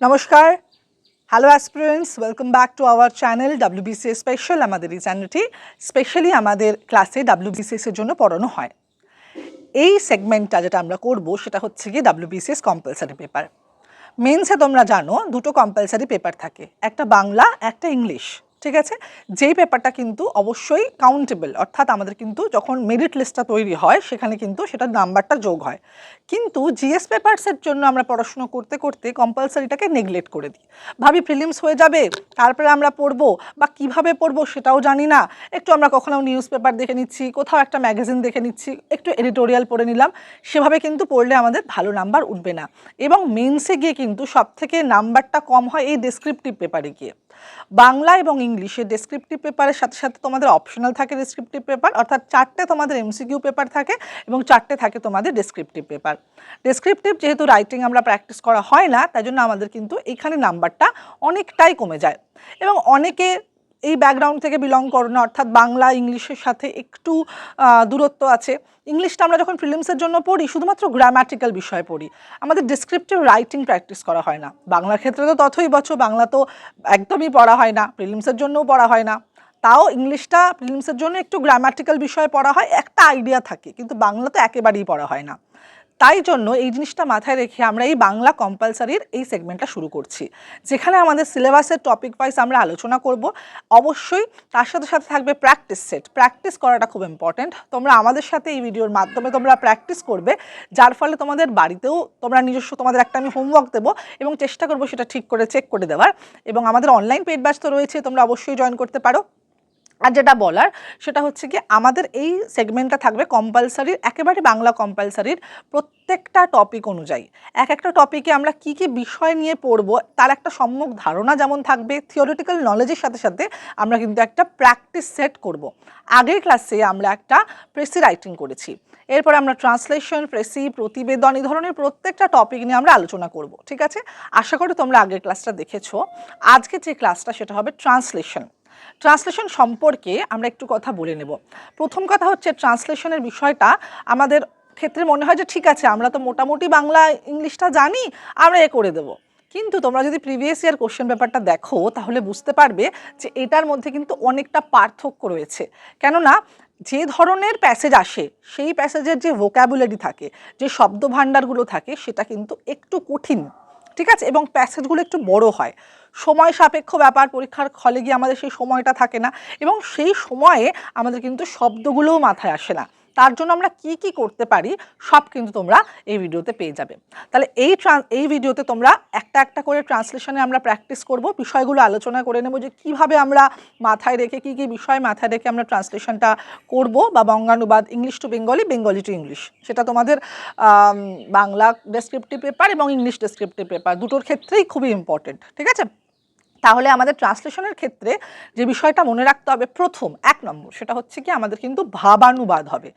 নমস্কার। Hello aspirants welcome back to our channel WBC special আমাদের এই চ্যানেলটি স্পেশালি আমাদের ক্লাসে ডাব্লিউবিসিএস এর জন্য পড়ানো হয়। এই সেগমেন্টটা যেটা আমরা করব, সেটা হচ্ছে গিয়ে ডাব্লিউবিসিএস কম্পালসারি পেপার মেন্সে তোমরা জানো, দুটো কম্পালসারি পেপার থাকে, একটা বাংলা, একটা ইংলিশ ঠিক আছে? যেই পেপারটা কিন্তু অবশ্যই কাউন্টেবল অর্থাৎ আমাদের কিন্তু যখন মেরিট লিস্টটা তৈরি হয়, সেখানে কিন্তু সেটার নাম্বারটা যোগ হয়। কিন্তু জিএস পেপারসের জন্য আমরা পড়াশুনো করতে করতে কম্পালসারিটাকে নেগলেক্ট করে দিই। ভাবি প্রিলিমস হয়ে যাবে, তারপরে আমরা পড়ব, বা কীভাবে পড়ব সেটাও জানি না। একটু আমরা কখনো নিউজ পেপার দেখে নিচ্ছি, কোথাও একটা ম্যাগাজিন দেখে নিচ্ছি, একটু এডিটোরিয়াল পড়ে নিলাম, সেভাবে কিন্তু পড়লে আমাদের ভালো নাম্বার উঠবে না। এবং মেন্সে গিয়ে কিন্তু সব থেকে নাম্বারটা কম হয় এই ডেসক্রিপটিভ পেপারে গিয়ে। বাংলা এবং ইংলিশে ডেসক্রিপটিভ পেপারের সাথে সাথে তোমাদের অপশনাল থাকে ডেসক্রিপটিভ পেপার অর্থাৎ চারটে তোমাদের এমসিকিউ পেপার থাকে এবং চারটে থাকে তোমাদের ডেসক্রিপটিভ পেপার ডেসক্রিপটিভ যেহেতু রাইটিং আমরা প্র্যাকটিস করা হয় না, তাই জন্য আমাদের কিন্তু এখানে নাম্বারটা অনেকটাই কমে যায়। এবং অনেকে এই ব্যাকগ্রাউন্ড থেকে বিলং করো না, অর্থাৎ বাংলা ইংলিশের সাথে একটু দূরত্ব আছে। ইংলিশটা আমরা যখন ফিলিমসের জন্য পড়ি, শুধুমাত্র গ্রামাটিক্যাল বিষয় পড়ি। আমাদের ডিসক্রিপটিভ রাইটিং প্র্যাকটিস করা হয় না। বাংলার ক্ষেত্রে তো তথই বছর বাংলা তো একদমই পড়া হয় না প্রিলিমসের জন্যও পড়া হয় না। তাও ইংলিশটা প্রিলিমসের জন্য একটু গ্রামাটিক্যাল বিষয় পড়া হয়, একটা আইডিয়া থাকে, কিন্তু বাংলা তো একেবারেই পড়া হয় না। তাই জন্য এই জিনিসটা মাথায় রেখে আমরা এই বাংলা কম্পালসারির এই সেগমেন্টটা শুরু করছি। যেখানে আমাদের সিলেবাসের টপিক ওয়াইজ আমরা আলোচনা করব। অবশ্যই তার সাথে সাথে থাকবে প্র্যাকটিস সেট প্র্যাকটিস করাটা খুব ইম্পর্ট্যান্ট তোমরা আমাদের সাথে এই ভিডিওর মাধ্যমে তোমরা প্র্যাকটিস করবে, যার ফলে তোমাদের বাড়িতেও তোমরা নিজস্ব তোমাদের একটা আমি হোমওয়ার্ক দেবো এবং চেষ্টা করব সেটা ঠিক করে চেক করে দেওয়ার। এবং আমাদের অনলাইন পেড ব্যাচ তো রয়েছে, তোমরা অবশ্যই জয়েন করতে পারো। আর যেটা বলার, সেটা হচ্ছে কি আমাদের এই সেগমেন্টটা থাকবে কম্পালসারির একেবারে বাংলা কম্পালসারির প্রত্যেকটা টপিক অনুযায়ী। এক একটা টপিকে আমরা কি কি বিষয় নিয়ে পড়ব, তার একটা সম্যক ধারণা যেমন থাকবে থিওরিটিক্যাল নলেজের সাথে সাথে আমরা কিন্তু একটা প্র্যাকটিস সেট করব। আগের ক্লাসে আমরা একটা প্রেসি রাইটিং করেছি। এরপরে আমরা ট্রান্সলেশন প্রেসি প্রতিবেদন, এই ধরনের প্রত্যেকটা টপিক নিয়ে আমরা আলোচনা করব, ঠিক আছে? আশা করি তোমরা আগের ক্লাসটা দেখেছ। আজকে যে ক্লাসটা সেটা হবে ট্রান্সলেশন ট্রান্সলেশন সম্পর্কে আমরা একটু কথা বলে নেব। প্রথম কথা হচ্ছে ট্রান্সলেশনের বিষয়টা। আমাদের ক্ষেত্রে মনে হয় যে ঠিক আছে, আমরা তো মোটামুটি বাংলা, ইংলিশটা জানি, আমরা এ করে দেবো। কিন্তু তোমরা যদি প্রিভিয়াস ইয়ার কোশ্চেন পেপারটা দেখো, তাহলে বুঝতে পারবে যে এটার মধ্যে কিন্তু অনেকটা পার্থক্য রয়েছে। কেননা যে ধরনের প্যাসেজ আসে, সেই প্যাসেজের যে ভোক্যাবুলারি থাকে, যে শব্দ ভাণ্ডারগুলো থাকে, সেটা কিন্তু একটু কঠিন। ঠিক আছে? এবং প্যাসেজগুলো একটু বড় হয়। সময় সাপেক্ষ ব্যাপার, পরীক্ষার হলে গিয়ে আমাদের সেই সময়টা থাকে না। এবং সেই সময়ে আমাদের কিন্তু শব্দগুলোও মাথায় আসে না। তার জন্য আমরা কি কি করতে পারি সব কিন্তু তোমরা এই ভিডিওতে পেয়ে যাবে। তাহলে এই এই ভিডিওতে তোমরা একটা একটা করে ট্রান্সলেশনে আমরা প্র্যাকটিস করব, বিষয়গুলো আলোচনা করে নেব যে কীভাবে আমরা মাথায় রেখে, কি কি বিষয় মাথায় রেখে আমরা ট্রান্সলেশনটা করব বা বঙ্গানুবাদ, English to Bengali Bengali to English. সেটা তোমাদের বাংলা ডেসক্রিপটিভ পেপার এবং ইংলিশ ডেসক্রিপটিভ পেপার দুটোর ক্ষেত্রেই খুবই ইম্পর্টেন্ট ঠিক আছে? তাহলে আমাদের ট্রান্সলেশনের ক্ষেত্রে যে বিষয়টা মনে রাখতে হবে প্রথম, এক নম্বর সেটা হচ্ছে কি আমাদের কিন্তু ভাবানুবাদ হবে।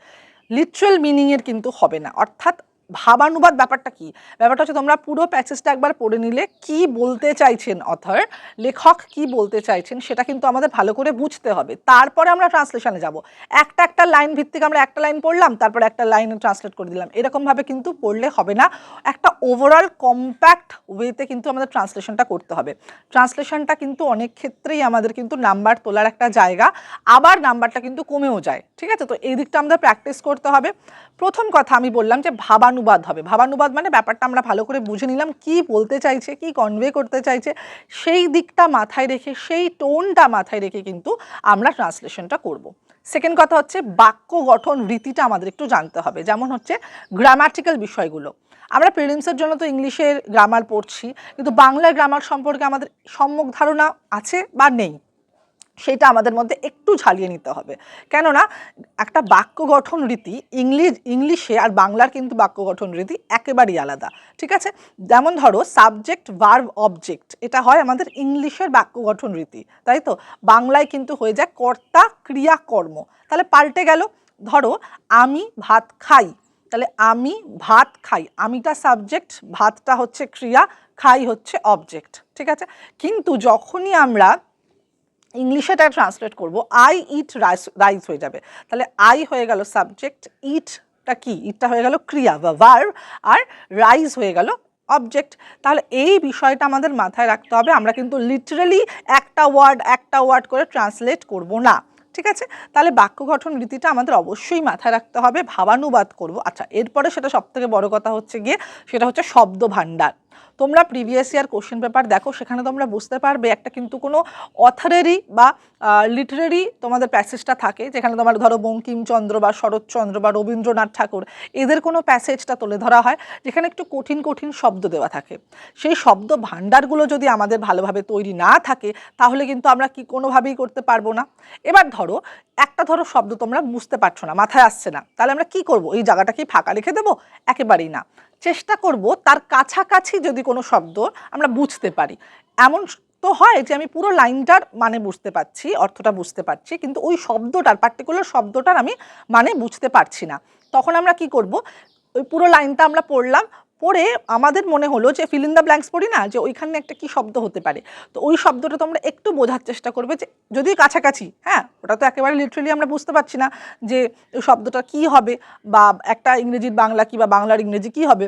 লিটারাল মিনিংয়ের কিন্তু হবে না। অর্থাৎ ভাবানুবাদ ব্যাপারটা কি? ব্যাপারটা হচ্ছে তোমরা পুরো প্যাসেজটা একবার পড়ে নিলে কি বলতে চাইছেন অথর লেখক কি বলতে চাইছেন সেটা কিন্তু আমাদের ভালো করে বুঝতে হবে। তারপরে আমরা ট্রান্সলেশনে যাব। একটা একটা লাইন ভিত্তিক আমরা একটা লাইন পড়লাম, তারপরে একটা লাইন ট্রান্সলেট করে দিলাম। এরকমভাবে কিন্তু পড়লে হবে না। একটা ওভারঅল কম্প্যাক্ট ওয়েতে কিন্তু আমাদের ট্রান্সলেশনটা করতে হবে। ট্রান্সলেশনটা কিন্তু অনেক ক্ষেত্রেই আমাদের কিন্তু নাম্বার তোলার একটা জায়গা। আবার নাম্বারটা কিন্তু কমেও যায়। ঠিক আছে? তো এই দিকটা আমাদের প্র্যাকটিস করতে হবে। প্রথম কথা আমি বললাম যে ভাবানুবাদ হবে। ভাবানুবাদ মানে ব্যাপারটা আমরা ভালো করে বুঝে নিলাম, কি বলতে চাইছে, কি কনভে করতে চাইছে, সেই দিকটা মাথায় রেখে, সেই টোনটা মাথায় রেখে কিন্তু আমরা ট্রান্সলেশনটা করব। সেকেন্ড কথা হচ্ছে বাক্য গঠন রীতিটা আমাদের একটু জানতে হবে। যেমন হচ্ছে গ্রামাটিক্যাল বিষয়গুলো। আমরা প্রিলিমসের জন্য তো ইংলিশের গ্রামার পড়ছি, কিন্তু বাংলার গ্রামার সম্পর্কে আমাদের সম্যক ধারণা আছে বা নেই? সেটা আমাদের মধ্যে একটু ঝালিয়ে নিতে হবে। কেননা একটা বাক্য গঠন রীতি ইংলিশ, ইংলিশে আর বাংলার কিন্তু বাক্য গঠন রীতি একেবারেই আলাদা, ঠিক আছে? যেমন ধরো সাবজেক্ট ভার্ব অবজেক্ট এটা হয় আমাদের ইংলিশের বাক্য গঠন রীতি, তাই তো? বাংলায় কিন্তু হয়ে যায় কর্তা, ক্রিয়া, কর্ম। তাহলে পাল্টে গেল, ধরো, আমি ভাত খাই, তাহলে আমি ভাত খাই, আমিটা সাবজেক্ট ভাতটা হচ্ছে ক্রিয়া, খাই হচ্ছে অবজেক্ট ঠিক আছে? কিন্তু যখনই আমরা ইংলিশে এটা ট্রান্সলেট করব। আই ইট রাইস রাইস হয়ে যাবে। তাহলে আই হয়ে গেল সাবজেক্ট ইটটা কি? ইটটা হয়ে গেল ক্রিয়া, বা ভার্ব আর রাইস হয়ে গেল অবজেক্ট তাহলে এই বিষয়টা আমাদের মাথায় রাখতে হবে। আমরা কিন্তু লিটারালি একটা ওয়ার্ড একটা ওয়ার্ড করে ট্রান্সলেট করব না। ঠিক আছে? তাহলে বাক্য গঠন রীতিটা আমাদের অবশ্যই মাথায় রাখতে হবে। ভাবানুবাদ করব। আচ্ছা এরপরে সেটা সবথেকে বড় কথা হচ্ছে গিয়ে, সেটা হচ্ছে শব্দ ভাণ্ডার তোমরা প্রিভিয়াস ইয়ার কোশ্চেন পেপার দেখো, সেখানে তোমরা বুঝতে পারবে একটা কিন্তু কোনো অথারেরই বা লিটারেরি তোমাদের প্যাসেজটা থাকে। যেখানে তোমার ধরো বঙ্কিমচন্দ্র বা শরৎচন্দ্র বা রবীন্দ্রনাথ ঠাকুর, এদের কোনো প্যাসেজটা তুলে ধরা হয়, যেখানে একটু কঠিন কঠিন শব্দ দেওয়া থাকে। সেই শব্দ ভাণ্ডারগুলো যদি আমাদের ভালোভাবে তৈরি না থাকে, তাহলে কিন্তু আমরা কি কোনোভাবেই করতে পারব না। এবার ধরো, একটা ধরো শব্দ তোমরা বুঝতে পারছ না, মাথায় আসছে না। তাহলে আমরা কি করব? এই জায়গাটা কি ফাঁকা রেখে দেবো? একেবারেই না। চেষ্টা করব তার কাছাকাছি যদি কোনো শব্দ আমরা বুঝতে পারি। এমন তো হয় যে আমি পুরো লাইনটার মানে বুঝতে পারছি, অর্থটা বুঝতে পারছি, কিন্তু ওই শব্দটার পার্টিকুলার শব্দটার আমি মানে বুঝতে পারছি না। তখন আমরা কি করব? ওই পুরো লাইনটা আমরা পড়লাম পড়ে আমাদের মনে হলো যে ফিল ইন দ্য ব্ল্যাঙ্কস পড়ি না, যে ওইখানে একটা কি শব্দ হতে পারে। তো ওই শব্দটা তোমরা একটু বোঝার চেষ্টা করবে যে যদি কাছাকাছি হ্যাঁ ওটা তো একেবারে লিটারেলি আমরা বুঝতে পারছি না যে ওই শব্দটা কী হবে বা একটা ইংরেজির বাংলা কি বা বাংলার ইংরেজি কী হবে।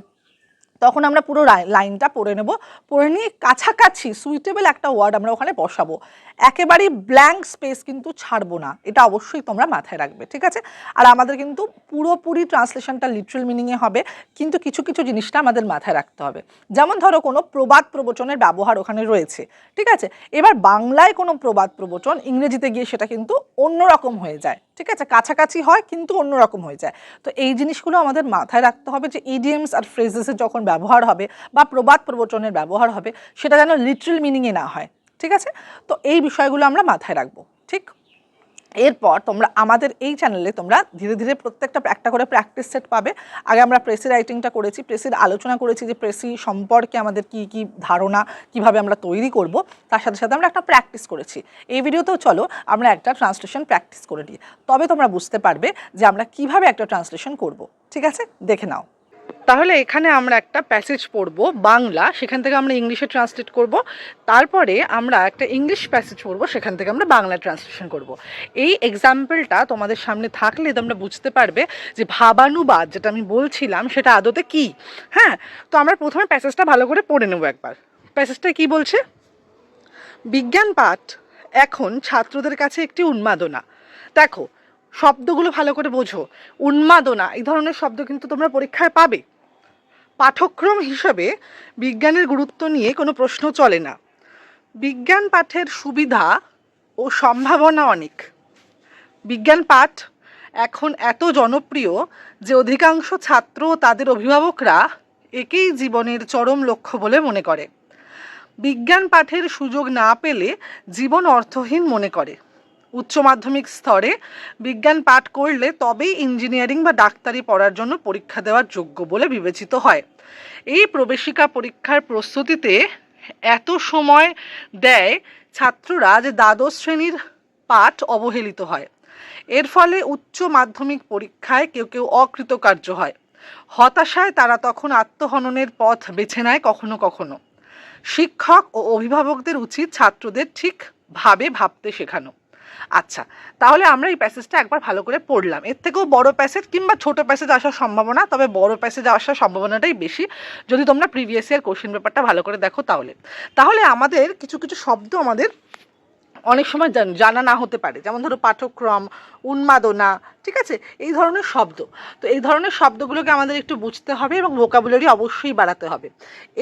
তখন আমরা পুরো লাই- লাইনটা পড়ে নেব। পড়ে নিয়ে কাছাকাছি সুইটেবল একটা ওয়ার্ড আমরা ওখানে বসাবো। একেবারেই ব্ল্যাঙ্ক স্পেস কিন্তু ছাড়বো না। এটা অবশ্যই তোমরা মাথায় রাখবে, ঠিক আছে? আর আমাদের কিন্তু পুরোপুরি ট্রান্সলেশনটা লিটারাল মিনিংয়ে হবে, কিন্তু কিছু কিছু জিনিসটা আমাদের মাথায় রাখতে হবে। যেমন ধরো কোনো প্রবাদ প্রবচনের ব্যবহার ওখানে রয়েছে, ঠিক আছে? এবার বাংলায় কোনো প্রবাদ প্রবচন, ইংরেজিতে গিয়ে সেটা কিন্তু অন্যরকম হয়ে যায়। ঠিক আছে, কাছাকাছি হয় কিন্তু অন্যরকম হয়ে যায়। তো এই জিনিসগুলো আমাদের মাথায় রাখতে হবে যে ইডিএমস আর ফ্রেজেসের যখন ব্যবহার হবে বা প্রবাদ প্রবচনের ব্যবহার হবে, সেটা যেন লিটারাল মিনিংয়ে না হয়। ঠিক আছে? তো এই বিষয়গুলো আমরা মাথায় রাখব। ঠিক? এরপর তোমরা আমাদের এই চ্যানেলে তোমরা ধীরে ধীরে প্রত্যেকটা একটা করে প্র্যাকটিস সেট পাবে। আগে আমরা প্রেসি রাইটিংটা করেছি প্রেসির আলোচনা করেছি যে প্রেসি সম্পর্কে আমাদের কি কি ধারণা, কীভাবে আমরা তৈরি করব, তার সাথে সাথে আমরা একটা প্র্যাকটিস করেছি। এই ভিডিওতেও চলো, আমরা একটা ট্রান্সলেশন প্র্যাকটিস করে নিই। তবে তোমরা বুঝতে পারবে যে আমরা কীভাবে একটা ট্রান্সলেশন করব। ঠিক আছে? দেখে নাও। তাহলে এখানে আমরা একটা প্যাসেজ পড়ব, বাংলা, সেখান থেকে আমরা ইংলিশে ট্রান্সলেট করব, তারপরে আমরা একটা ইংলিশ প্যাসেজ পড়ব, সেখান থেকে আমরা বাংলা ট্রান্সলেশন করব। এই এক্সাম্পলটা তোমাদের সামনে থাকলে তোমরা বুঝতে পারবে যে ভাবানুবাদ যেটা আমি বলছিলাম, সেটা আদতে কি? হ্যাঁ তো আমরা প্রথমে প্যাসেজটা ভালো করে পড়ে নেব একবার। প্যাসেজটা কি বলছে? বিজ্ঞান পাঠ এখন ছাত্রদের কাছে একটি উন্মাদনা। দেখো, শব্দগুলো ভালো করে বোঝো। উন্মাদনা, এই ধরনের শব্দ কিন্তু তোমরা পরীক্ষায় পাবে। পাঠক্রম হিসেবে বিজ্ঞানের গুরুত্ব নিয়ে কোনো প্রশ্ন চলে না। বিজ্ঞান পাঠের সুবিধা ও সম্ভাবনা অনেক। বিজ্ঞান পাঠ এখন এত জনপ্রিয় যে অধিকাংশ ছাত্র তাদের অভিভাবকরা একেই জীবনের চরম লক্ষ্য বলে মনে করে। বিজ্ঞান পাঠের সুযোগ না পেলে জীবন অর্থহীন মনে করে। উচ্চ মাধ্যমিক স্তরে বিজ্ঞান পাঠ করলে তবেই ইঞ্জিনিয়ারিং বা ডাক্তারি পড়ার জন্য পরীক্ষা দেওয়ার যোগ্য বলে বিবেচিত হয়। এই প্রবেশিকা পরীক্ষার প্রস্তুতিতে এত সময় দেয় ছাত্ররা যে দ্বাদশ শ্রেণির পাঠ অবহেলিত হয়। এর ফলে উচ্চ মাধ্যমিক পরীক্ষায় কেউ কেউ অকৃতকার্য হয়। হতাশায় তারা তখন আত্মহননের পথ বেছে নেয় কখনো কখনো। শিক্ষক ও অভিভাবকদের উচিত ছাত্রদের ঠিকভাবে ভাবতে শেখানো। আচ্ছা তাহলে আমরা এই প্যাসেজটা একবার ভালো করে পড়লাম। এর থেকেও বড় প্যাসেজ কিংবা ছোট প্যাসেজ আসার সম্ভাবনা, তবে বড় প্যাসেজ আসার সম্ভাবনাটাই বেশি। যদি তোমরা প্রিভিয়াস ইয়ার কোশ্চেন পেপারটা ভালো করে দেখো তাহলে। তাহলে আমাদের কিছু কিছু শব্দ আমাদের অনেক সময় জানা না হতে পারে। যেমন ধরো পাঠক্রম উন্মাদনা, ঠিক আছে? এই ধরনের শব্দ। তো এই ধরনের শব্দগুলোকে আমাদের একটু বুঝতে হবে এবং ভোকাবুলারি অবশ্যই বাড়াতে হবে।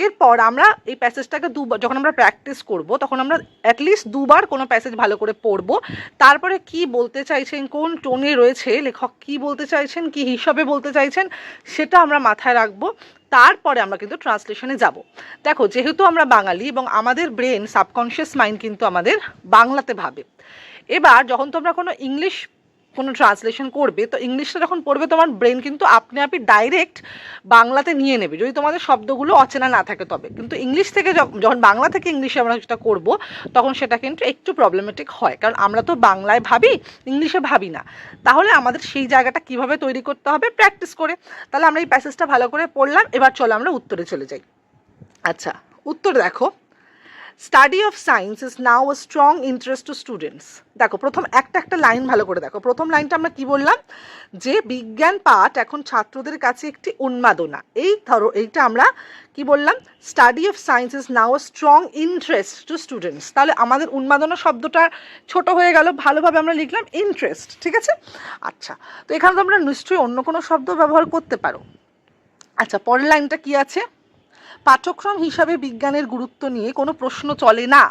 এরপর আমরা এই প্যাসেজটাকে দুবার যখন আমরা প্র্যাকটিস করব, তখন আমরা অ্যাটলিস্ট দুবার কোনো প্যাসেজ ভালো করে পড়ব। তারপরে কি বলতে চাইছেন, কোন টোনে রয়েছে, লেখক কি বলতে চাইছেন, কি হিসাবে বলতে চাইছেন, সেটা আমরা মাথায় রাখব। তারপরে আমরা কিন্তু ট্রান্সলেশনে যাব। দেখো, যেহেতু আমরা বাঙালি এবং আমাদের ব্রেন সাবকনশিয়াস মাইন্ড কিন্তু আমাদের বাংলাতে ভাবে। এবার, যখন তোমরা কোনো ইংলিশ কোনো ট্রান্সলেশন করবে, তো ইংলিশটা যখন পড়বে, তোমার ব্রেন কিন্তু আপনি আপনি ডাইরেক্ট বাংলাতে নিয়ে নেবে। যদি তোমাদের শব্দগুলো অচেনা না থাকে তবে। কিন্তু ইংলিশ থেকে যখন বাংলা থেকে ইংলিশে আমরা যেটা করব, তখন সেটা কিন্তু একটু প্রবলেমেটিক হয়। কারণ আমরা তো বাংলায় ভাবি ইংলিশে ভাবি না। তাহলে আমাদের সেই জায়গাটা কীভাবে তৈরি করতে হবে? প্র্যাকটিস করে। তাহলে আমরা এই প্যাসেজটা ভালো করে পড়লাম। এবার চলো আমরা উত্তরে চলে যাই। আচ্ছা উত্তর দেখো। Study of science is now a strong interest to students দেখো, প্রথম একটা একটা লাইন ভালো করে দেখো। প্রথম লাইনটা আমরা কি বললাম? যে বিজ্ঞান পাঠ এখন ছাত্রদের কাছে একটি উন্মাদনা। এই ধরো, এইটা আমরা কি বললাম? Study of science is now a strong interest to students তাহলে আমাদের উন্মাদনা শব্দটা ছোট হয়ে গেল, ভালোভাবে আমরা লিখলাম ইন্টারেস্ট ঠিক আছে? আচ্ছা তো এখানে তো আমরা নিশ্চয়ই অন্য কোনো শব্দ ব্যবহার করতে পারো। আচ্ছা পরের লাইনটা কি আছে? পাঠ্যক্রম হিসাবে বিজ্ঞানের গুরুত্ব নিয়ে কোনো প্রশ্ন চলে না।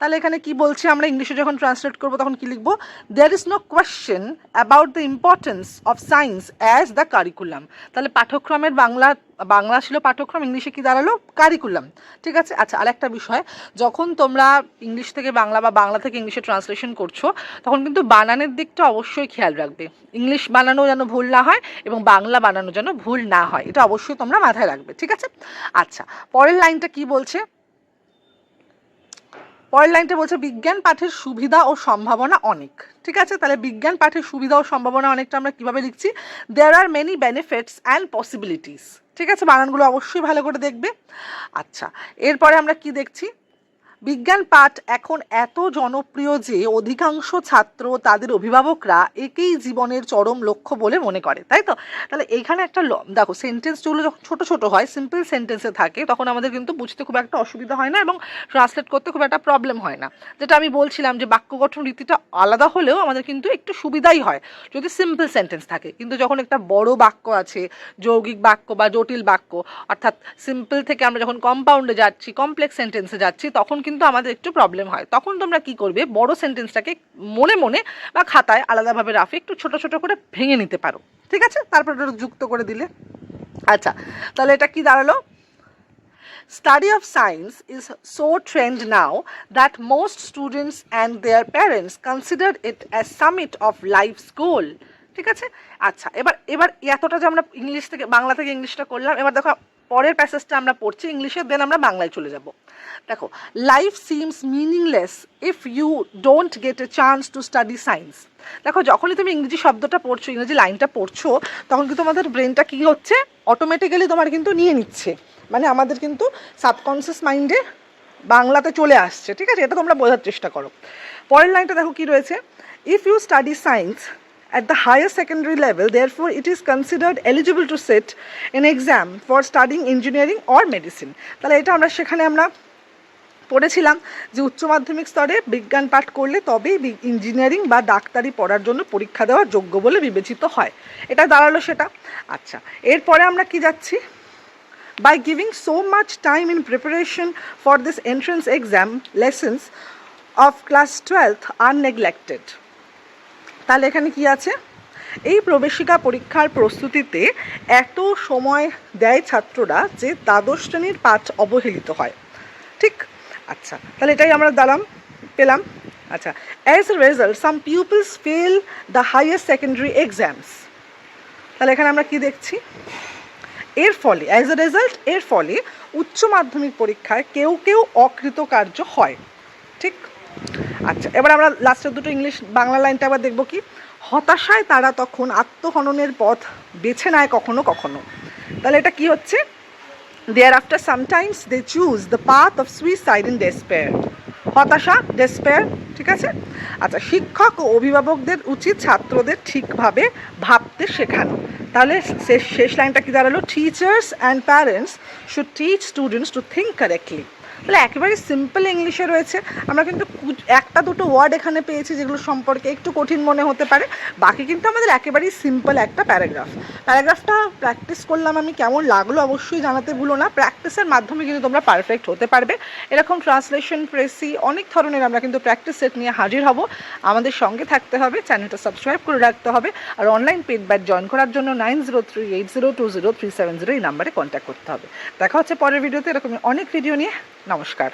তাহলে এখানে কি বলছি আমরা? ইংলিশে যখন ট্রান্সলেট করব তখন কি লিখব? There is no question about the importance of science as the curriculum তাহলে পাঠ্যক্রমের বাংলা বাংলা ছিল পাঠ্যক্রম, ইংলিশে কি দাঁড়াল? কারিকুলাম ঠিক আছে? আচ্ছা আর একটা বিষয়। যখন তোমরা ইংলিশ থেকে বাংলা বা বাংলা থেকে ইংলিশে ট্রান্সলেশন করছ, তখন কিন্তু বানানের দিকটা অবশ্যই খেয়াল রাখবে। ইংলিশ বানানো যেন ভুল না হয় এবং বাংলা বানানো যেন ভুল না হয়। এটা অবশ্যই তোমরা মাথায় রাখবে। ঠিক আছে? আচ্ছা পরের লাইনটা কি বলছে? পরের লাইনটা বলছে, বিজ্ঞান পাঠের সুবিধা ও সম্ভাবনা অনেক। ঠিক আছে? তাহলে বিজ্ঞান পাঠের সুবিধা ও সম্ভাবনা অনেকটা আমরা কীভাবে লিখছি? There are many benefits and possibilities ঠিক আছে? বানানগুলো অবশ্যই ভালো করে দেখবে। আচ্ছা এরপরে আমরা কি দেখছি? বিজ্ঞান পাঠ এখন এত জনপ্রিয় যে অধিকাংশ ছাত্র, তাদের অভিভাবকরা একেই জীবনের চরম লক্ষ্য বলে মনে করে, তাই তো? তাহলে এইখানে একটা দেখো সেন্টেন্সগুলো যখন ছোট ছোট হয় সিম্পল সেন্টেন্সে থাকে, তখন আমাদের কিন্তু বুঝতে খুব একটা অসুবিধা হয় না এবং ট্রান্সলেট করতে খুব একটা প্রবলেম হয় না। যেটা আমি বলছিলাম যে বাক্য গঠন রীতিটা আলাদা হলেও আমাদের কিন্তু একটু সুবিধাই হয়, যদি সিম্পল সেন্টেন্স থাকে। কিন্তু যখন একটা বড় বাক্য আছে, যৌগিক বাক্য বা জটিল বাক্য, অর্থাৎ সিম্পল থেকে আমরা যখন কম্পাউন্ডে যাচ্ছি কমপ্লেক্স সেন্টেন্সে যাচ্ছি, তখন কিন্তু আমাদের একটু প্রবলেম হয়। তখন তোমরা কি করবে? বড় সেন্টেন্সটাকে মনে মনে বা খাতায় আলাদাভাবে রাফে একটু ছোট ছোট করে ভেঙে নিতে পারো। ঠিক আছে? তারপর ওটা যুক্ত করে দিলে। আচ্ছা তাহলে এটা কি দাঁড়াল? Study of science is so trend now that most students and their parents consider it as summit of life's goal. ঠিক আছে? আচ্ছা এবার এবার এতটা যে আমরা ইংলিশ থেকে, বাংলা থেকে ইংলিশটা করলাম, এবার দেখো পরের প্যাসেজটা আমরা পড়ছি ইংলিশে দেন আমরা বাংলায় চলে যাব। দেখো life seems meaningless if you don't get a chance to study science দেখো, যখনই তুমি ইংরেজি শব্দটা পড়ছো, ইংরেজি লাইনটা পড়ছো, তখন কিন্তু তোমাদের ব্রেনটা কী হচ্ছে? অটোমেটিক্যালি তোমার কিন্তু নিয়ে নিচ্ছে। মানে আমাদের কিন্তু সাবকনসিয়াস মাইন্ডে বাংলাতে চলে আসছে, ঠিক আছে? এটা তোমরা বোঝার চেষ্টা করো। পরের লাইনটা দেখো কি রয়েছে? If you study science at the higher secondary level therefore it is considered eligible to sit an exam for studying engineering or medicine তাহলে এটা আমরা সেখানে আমরা পড়েছিলাম যে উচ্চ মাধ্যমিক স্তরে বিজ্ঞান পাঠ করলে তবেই ইঞ্জিনিয়ারিং বা ডাক্তারি পড়ার জন্য পরীক্ষা দেওয়ার যোগ্য বলে বিবেচিত হয় এটা দাঁড়াল সেটা আচ্ছা এরপরে আমরা কি যাচ্ছি by giving so much time in preparation for this entrance exam lessons of class 12th are neglected তাহলে এখানে কি আছে? এই প্রবেশিকা পরীক্ষার প্রস্তুতিতে এত সময় দেয় ছাত্ররা যে দ্বাদশ শ্রেণির পাঠ অবহেলিত হয়। ঠিক? আচ্ছা তাহলে এটাই আমরা দাঁড়াম পেলাম। আচ্ছা as a result some pupils fail the higher secondary exams তাহলে এখানে আমরা কি দেখছি? এর ফলে অ্যাজ এ রেজাল্ট এর ফলে উচ্চ মাধ্যমিক পরীক্ষায় কেউ কেউ অকৃতকার্য হয়। ঠিক? আচ্ছা এবার আমরা লাস্টের দুটো ইংলিশ বাংলা লাইনটা আবার দেখব কি? হতাশায় তারা তখন আত্মহননের পথ বেছে নেয় কখনো কখনো। তাহলে এটা কি হচ্ছে? Thereafter sometimes they choose the path of suicide in despair হতাশা ডেসপেয়ার ঠিক আছে? আচ্ছা শিক্ষক ও অভিভাবকদের উচিত ছাত্রদের ঠিকভাবে ভাবতে শেখানো। তাহলে শেষ শেষ লাইনটা কি দাঁড়াল? Teachers and parents should teach students to think correctly তাহলে একেবারে সিম্পল ইংলিশে রয়েছে। আমরা কিন্তু একটা দুটো ওয়ার্ড এখানে পেয়েছি যেগুলো সম্পর্কে একটু কঠিন মনে হতে পারে। বাকি কিন্তু আমাদের একেবারেই সিম্পল একটা প্যারাগ্রাফ প্যারাগ্রাফটা প্র্যাকটিস করলাম আমি, কেমন লাগল অবশ্যই জানাতে ভুলো না। প্র্যাকটিসের মাধ্যমে কিন্তু তোমরা পারফেক্ট হতে পারবে। এরকম ট্রান্সলেশন প্রেসি অনেক ধরনের আমরা কিন্তু প্র্যাকটিস সেট নিয়ে হাজির হব। আমাদের সঙ্গে থাকতে হবে, চ্যানেলটা সাবস্ক্রাইব করে রাখতে হবে। আর অনলাইন পেড জয়েন করার জন্য nine zero three eight zero two zero three seven zero এই নাম্বারে কন্ট্যাক্ট করতে হবে। দেখা হচ্ছে পরের ভিডিওতে এরকম অনেক ভিডিও নিয়ে নমস্কার